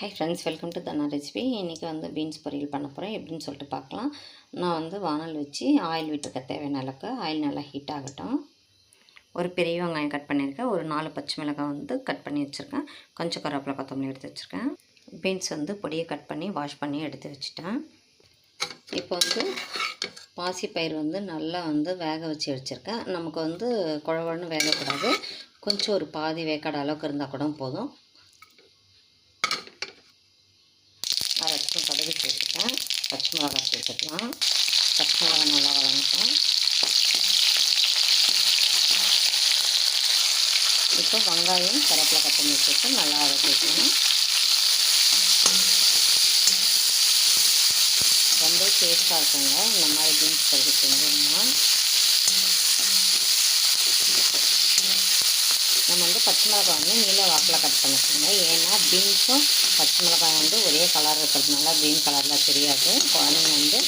Hi friends welcome to Thanna recipe இன்றைக்கி வந்து beans பொரியல் பண்ண போகிறேன் எப்படின்னு சொல்லிட்டு பார்க்கலாம். நான் வந்து வானல் வச்சு ஆயில் விட்டுருக்க தேவையான அளவுக்கு ஆயில் நல்லா ஹீட் ஆகட்டும். ஒரு பெரிய வெங்காயம் கட் பண்ணியிருக்கேன். ஒரு நாலு பச்சை மிளகாய் வந்து கட் பண்ணி வச்சுருக்கேன். கொஞ்சம் கருவேப்பிலை கொத்தமல்லி எடுத்து வச்சுருக்கேன். பீன்ஸ் வந்து பொடியை கட் பண்ணி வாஷ் பண்ணி எடுத்து வச்சுட்டேன். இப்போ வந்து பாசிப்பயிர் வந்து நல்லா வந்து வேக வச்சு வச்சுருக்கேன் நமக்கு வந்து குழவன்னு வேகக்கூடாது. கொஞ்சம் ஒரு பாதி வேக்காடு அளவுக்கு இருந்தால் கூட போதும். அரை கடுகு சேர்த்துட்டேன். பச்சை மிளகாய் சேர்த்துக்கலாம். பச்சை மிளகாய் நல்லா வளர்ந்துட்டோம் இப்போ வெங்காயம் கருவேப்பிலை கொத்தமல்லி சேர்த்து நல்லா வதக்கிக்கலாம் ரொம்ப டேஸ்ட்டாக இருக்குங்க. இந்த மாதிரி பீன்ஸ் கறி செஞ்சோம்னா நம்ம வந்து பச்சை மிளகாய் வந்து நீல வாக்கில் கட் பண்ணிக்கோங்க. ஏன்னா பீன்ஸும் பச்சை மிளகாய் வந்து ஒரே கலர் இருக்கிறதுனால க்ரீன் கலரில் தெரியாது. குழந்தைங்க வந்து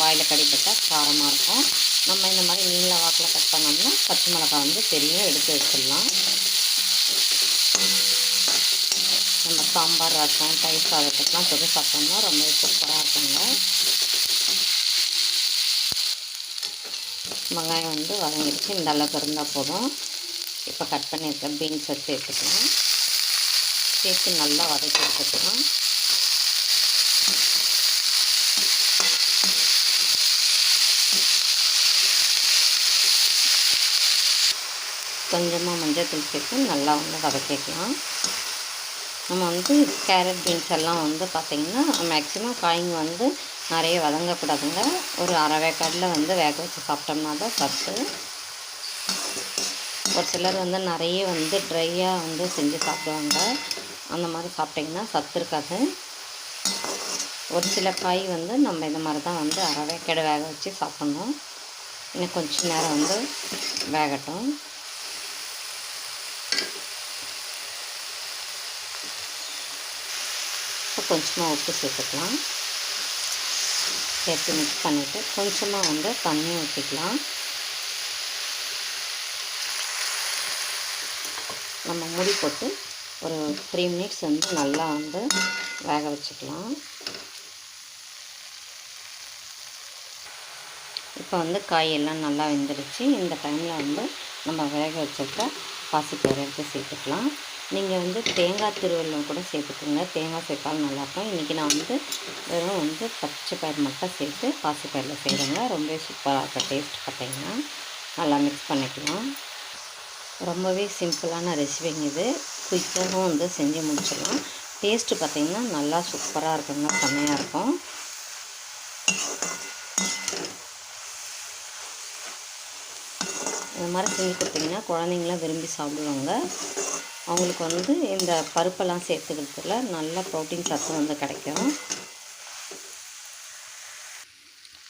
வாயில் கடிப்பட்டால் காரமாக இருக்கும். நம்ம இந்த மாதிரி நீல வாக்கில் கட் பண்ணோம்னா பச்சை மிளகாய் வந்து தெரியும் எடுத்து வச்சிடலாம். நம்ம சாம்பார் ரசம் தயிர் சாதத்துக்கெலாம் தொகு சாப்பிட்டோம்னா ரொம்பவே சூப்பராக இருக்குங்க. வெங்காயம் வந்து வதங்கிடுச்சு. இந்த அளவுக்கு இருந்தால் போதும். இப்போ கட் பண்ணியிருக்க பீன்ஸை சேர்த்துக்கலாம் சேர்த்து நல்லா வதக்கி எடுத்துக்கலாம். கொஞ்சமாக மஞ்சள் தூள் சேர்த்து நல்லா வந்து வதக்கிக்கலாம் நம்ம வந்து கேரட் பீன்ஸ் எல்லாம் வந்து பார்த்திங்கன்னா மேக்ஸிமம் காய்ங்க வந்து நிறைய வதங்கக்கூடாதுங்க. ஒரு அரை வேக்காடில் வந்து வேக வச்சு சாப்பிட்டோம்னா தான் சத்து. ஒரு சிலர் வந்து நிறைய வந்து ட்ரையாக வந்து செஞ்சு சாப்பிடுவாங்க. அந்த மாதிரி சாப்பிட்டிங்கன்னா சத்து இருக்காது. ஒரு சில காய் வந்து நம்ம இந்த மாதிரி தான் வந்து அரை வேக்காடு வேக வச்சு சாப்பிட்ணும். இன்னும் கொஞ்சம் நேரம் வந்து வேகட்டும். இப்போ கொஞ்சமாக உப்பு சேர்த்துக்கலாம். சேர்த்து மிக்ஸ் பண்ணிவிட்டு கொஞ்சமாக வந்து தண்ணி ஊற்றிக்கலாம் நம்ம மூடி போட்டு ஒரு த்ரீ மினிட்ஸ் வந்து நல்லா வந்து வேக வச்சுக்கலாம். இப்போ வந்து காயெல்லாம் நல்லா வெந்துடுச்சு இந்த டைமில் வந்து நம்ம வேக வச்சுருக்க பாசிப்பயிறு எடுத்து சேர்த்துக்கலாம். நீங்கள் வந்து தேங்காய் திருவள்ளும் கூட சேர்த்துக்கோங்க. தேங்காய் சேர்த்தாலும் நல்லாயிருக்கும் இன்றைக்கி நான் வந்து வெறும் வந்து பச்சை பயிர் மட்டும் சேர்த்து பாசிப்பயிரில் செய்கிறேங்க ரொம்ப சூப்பராக இருக்கும். டேஸ்ட் பார்த்தீங்கன்னா நல்லா மிக்ஸ் பண்ணிக்கலாம். ரொம்பவே சிம்பிளான ரெசிபிங்க இது. குயிக்காகவும் வந்து செஞ்சு முடிச்சிடலாம். டேஸ்ட்டு பார்த்திங்கன்னா நல்லா சூப்பராக இருக்குங்க. செம்மையாக இருக்கும். இந்த மாதிரி செஞ்சு கொடுத்திங்கன்னா குழந்தைங்களாம் விரும்பி சாப்பிடுவாங்க. அவங்களுக்கு வந்து இந்த பருப்பெல்லாம் சேர்த்துக்கிறதுல நல்லா ப்ரோட்டீன் சத்து வந்து கிடைக்கும்.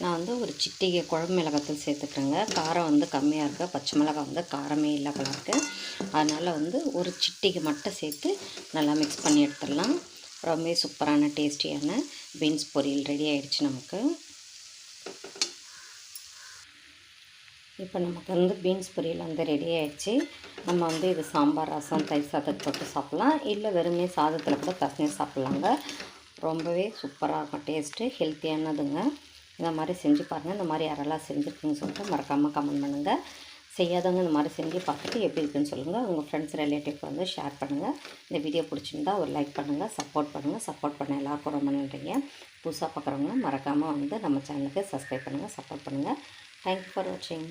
நான் வந்து ஒரு சிட்டிகை குழம்பு மிளகாத்தூள் சேர்த்துக்கிறேங்க. காரம் வந்து கம்மியாக இருக்குது பச்சை மிளகா வந்து காரமே இல்லை கலருக்கு அதனால் வந்து ஒரு சிட்டிகை மட்டும் சேர்த்து நல்லா மிக்ஸ் பண்ணி எடுத்துடலாம். ரொம்ப சூப்பரான டேஸ்டியான பீன்ஸ் பொரியல் ரெடி ஆகிடுச்சு நமக்கு. இப்போ நமக்கு வந்து பீன்ஸ் பொரியல் வந்து ரெடி ஆகிடுச்சு நம்ம வந்து இது சாம்பார் ரசம் தயிர் சாதத்தை போட்டு சாப்பிட்லாம். இல்லை வெறுமே சாதத்தில் கூட பசங்க சாப்பிட்லாங்க. ரொம்பவே சூப்பராக இருக்கும். டேஸ்ட்டு ஹெல்த்தியானதுங்க. இந்த மாதிரி செஞ்சு பாருங்கள் இந்த மாதிரி யாரெல்லாம் செஞ்சுருக்குன்னு சொல்லிட்டு மறக்காமல் கமெண்ட் பண்ணுங்கள் செய்யாதவங்க இந்த மாதிரி செஞ்சு பார்த்துட்டு எப்படி இருக்குன்னு சொல்லுங்கள் உங்கள் ஃப்ரெண்ட்ஸ் ரிலேட்டிவ்க்கு வந்து ஷேர் பண்ணுங்கள் இந்த வீடியோ பிடிச்சிருந்தா ஒரு லைக் பண்ணுங்கள் சப்போர்ட் பண்ணுங்கள் சப்போர்ட் பண்ண எல்லாருக்கும் ரொம்ப நன்றிங்க. புதுசாக பார்க்குறவங்க மறக்காமல் வந்து நம்ம சேனலுக்கு சப்ஸ்கிரைப் பண்ணுங்கள் சப்போர்ட் பண்ணுங்கள் தேங்க்யூ ஃபார் வாட்சிங்